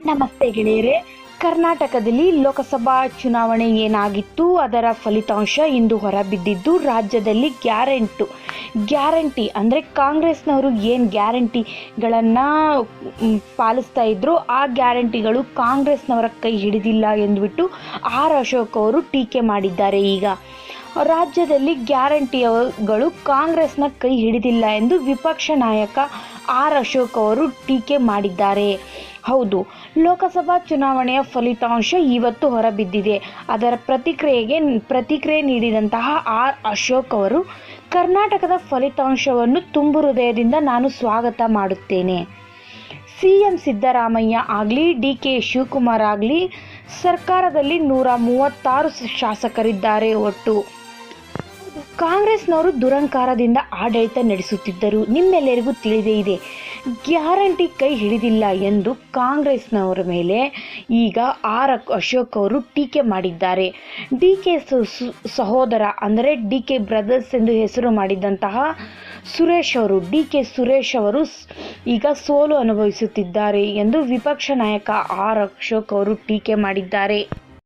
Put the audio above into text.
ನಮಸ್ತೆ ಗೆಳೆಯರೆ. ಕರ್ನಾಟಕದಲ್ಲಿ ಲೋಕಸಭಾ ಚುನಾವಣೆ ಏನಾಗಿತ್ತು? ಅದರ ಫಲಿತಾಂಶ ಇಂದು ಹೊರಬಿದ್ದಿದ್ದು ರಾಜ್ಯದಲ್ಲಿ ಗ್ಯಾರಂಟು. ಗ್ಯಾರಂಟಿ ಅಂದರೆ ಕಾಂಗ್ರೆಸ್ನವರು ಏನು ಗ್ಯಾರಂಟಿಗಳನ್ನು ಪಾಲಿಸ್ತಾ ಇದ್ರು ಆ ಗ್ಯಾರಂಟಿಗಳು ಕಾಂಗ್ರೆಸ್ನವರ ಕೈ ಹಿಡಿದಿಲ್ಲ ಎಂದುಬಿಟ್ಟು ಆರ್ ಅಶೋಕ್ ಅವರು ಟೀಕೆ ಮಾಡಿದ್ದಾರೆ ಈಗ. ರಾಜ್ಯದಲ್ಲಿ ಗ್ಯಾರಂಟಿಗಳು ಕಾಂಗ್ರೆಸ್ನ ಕೈ ಹಿಡಿದಿಲ್ಲ ಎಂದು ವಿಪಕ್ಷ ನಾಯಕ ಆರ್ ಅಶೋಕ್ ಅವರು ಟೀಕೆ ಮಾಡಿದ್ದಾರೆ. ಹೌದು, ಲೋಕಸಭಾ ಚುನಾವಣೆಯ ಫಲಿತಾಂಶ ಇವತ್ತು ಹೊರಬಿದ್ದಿದೆ. ಅದರ ಪ್ರತಿಕ್ರಿಯೆಗೆ ಪ್ರತಿಕ್ರಿಯೆ ನೀಡಿದಂತಹ ಆರ್ ಅಶೋಕ್ ಅವರು, ಕರ್ನಾಟಕದ ಫಲಿತಾಂಶವನ್ನು ತುಂಬು ಹೃದಯದಿಂದ ನಾನು ಸ್ವಾಗತ ಮಾಡುತ್ತೇನೆ. ಸಿ ಎಂ ಸಿದ್ದರಾಮಯ್ಯ ಆಗಲಿ ಡಿ ಕೆ ಶಿವಕುಮಾರ್ ಆಗಲಿ, ಸರ್ಕಾರದಲ್ಲಿ ನೂರ ಮೂವತ್ತಾರು ಶಾಸಕರಿದ್ದಾರೆ ಒಟ್ಟು. ಕಾಂಗ್ರೆಸ್ನವರು ದುರಂಕಾರದಿಂದ ಆಡಳಿತ ನಡೆಸುತ್ತಿದ್ದರು. ನಿಮ್ಮೆಲ್ಲರಿಗೂ ತಿಳಿದೇ ಇದೆ. ಗ್ಯಾರಂಟಿ ಕೈ ಹಿಡಿದಿಲ್ಲ ಎಂದು ಕಾಂಗ್ರೆಸ್ನವರ ಮೇಲೆ ಈಗ ಆರ್ ಅಶೋಕ್ ಅವರು ಟೀಕೆ ಮಾಡಿದ್ದಾರೆ. ಡಿ ಕೆ ಸಹೋದರ ಅಂದರೆ ಡಿ ಕೆ ಬ್ರದರ್ಸ್ ಎಂದು ಹೆಸರು ಮಾಡಿದಂತಹ ಸುರೇಶ್ ಅವರು ಡಿ ಕೆ ಸುರೇಶ್ ಅವರು ಈಗ ಸೋಲು ಅನುಭವಿಸುತ್ತಿದ್ದಾರೆ ಎಂದು ವಿಪಕ್ಷ ನಾಯಕ ಆರ್ ಅಶೋಕ್ ಅವರು ಟೀಕೆ ಮಾಡಿದ್ದಾರೆ.